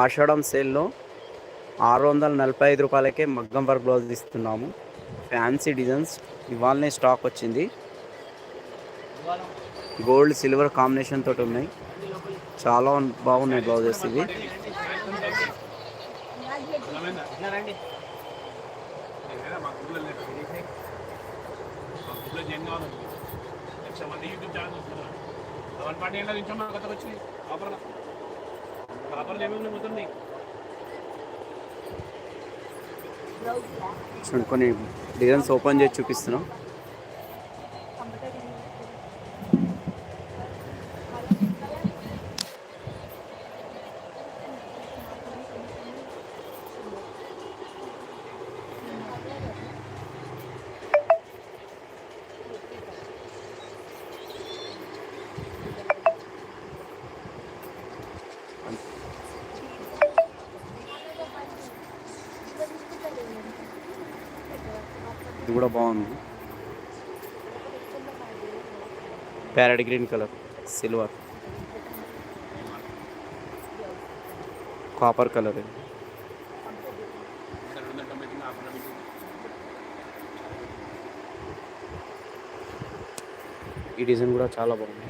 ఆషాఢం సేల్లో ఆరు వందల నలభై ఐదు రూపాయలకే మగ్గం వర్క్ బ్లౌజ్ ఇస్తున్నాము. ఫ్యాన్సీ డిజైన్స్ ఇవాళనే స్టాక్ వచ్చింది. గోల్డ్ సిల్వర్ కాంబినేషన్ తోటి ఉన్నాయి. చాలా బాగున్నాయి బ్లౌజెస్ ఇవి. యూట్యూబ్ ఛానల్ చూడండి కొన్ని డిజైన్స్ ఓపెన్ చేసి చూపిస్తున్నాం. ఇది కూడా బాగుంది. Parrot green colour silver. Copper colour ఇది. రెండు వందల తొంభై కింద ఆఫర్లో పెట్టింది ఈ డిజైన్ కూడా చాలా బాగుంది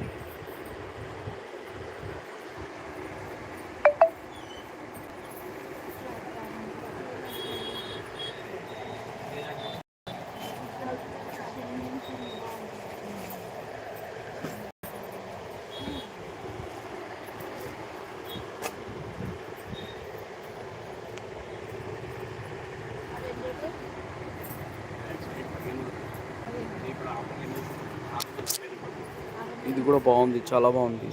ఇప్పుడు ఆఫర్లు ఎన్ని ఆఫర్లు ఇది కూడా బాగుంది చాలా బాగుంది.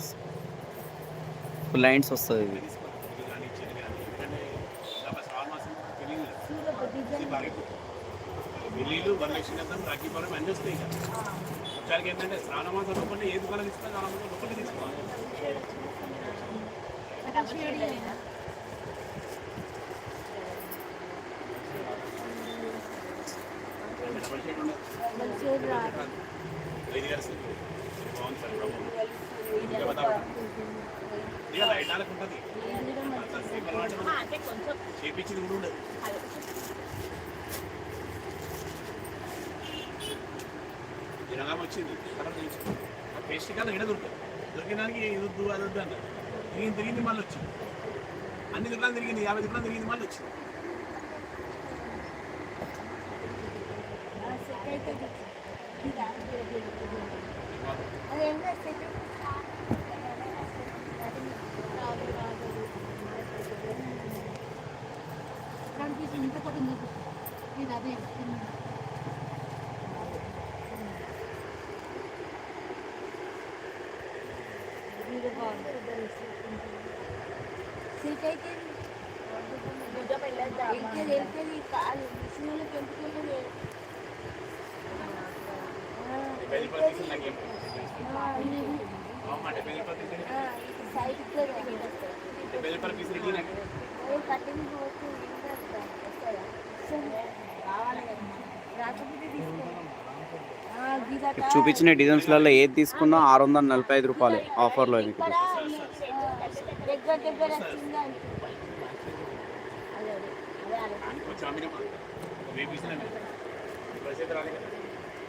లైన్స్ వస్తుంది ఇది కానీ పెళ్ళిళ్ళు అన్నీ వస్తాయి. ఇక ఏంటంటే శ్రావణ మాసం లోపల ఏ దుకాణం తీసుకున్నా శ్రావణ మాసం లోపల తీసుకోవాలి ఐదు గారు బాగుంది సార్ ఇంకా లైట్ ఉంటుంది చేపించింది కూడా ఉండదు వచ్చింది కలర్ ఆ పేస్ట్ కలర్ దొరుకుతుంది దొరికిన ఇది వద్దు అది వద్దు తిరిగింది తిరిగింది మళ్ళీ వచ్చింది అన్ని దుకాణాలు తిరిగింది యాభై దుకాణాలు తిరిగింది మళ్ళీ వచ్చింది సిల్క్ అయితే వెళ్తుంది వెళ్తుంది కాదు. మిషన్లో పెంపుకుంటుంది చూపించిన డిజైన్స్లలో ఏది తీసుకున్నా ఆరు వందల నలభై ఐదు రూపాయలు ఆఫర్లో ఇది దగ్గర దగ్గర వచ్చిందా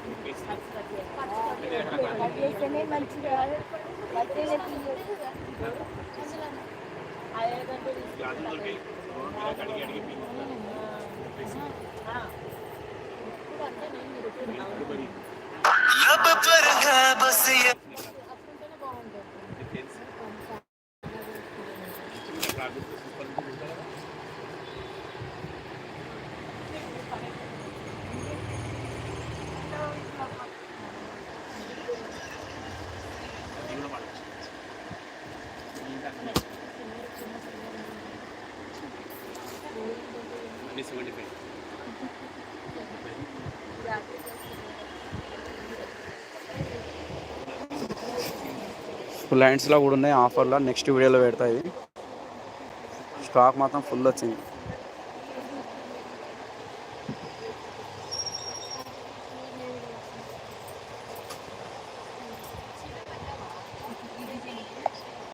ఇప్పుడు పీస్ కట్ చేస్తేనే మంచిగా కట్టేనే తీయదు క్లాత్ దొరికి అడిగి అడిగి लब पर है बस ये ఇంకా అన్ని ఫుల్ హ్యాండ్స్లో కూడా ఉన్నాయి ఆఫర్లో నెక్స్ట్ వీడియోలో పెడతాయి స్టాక్ మాత్రం ఫుల్ వచ్చింది.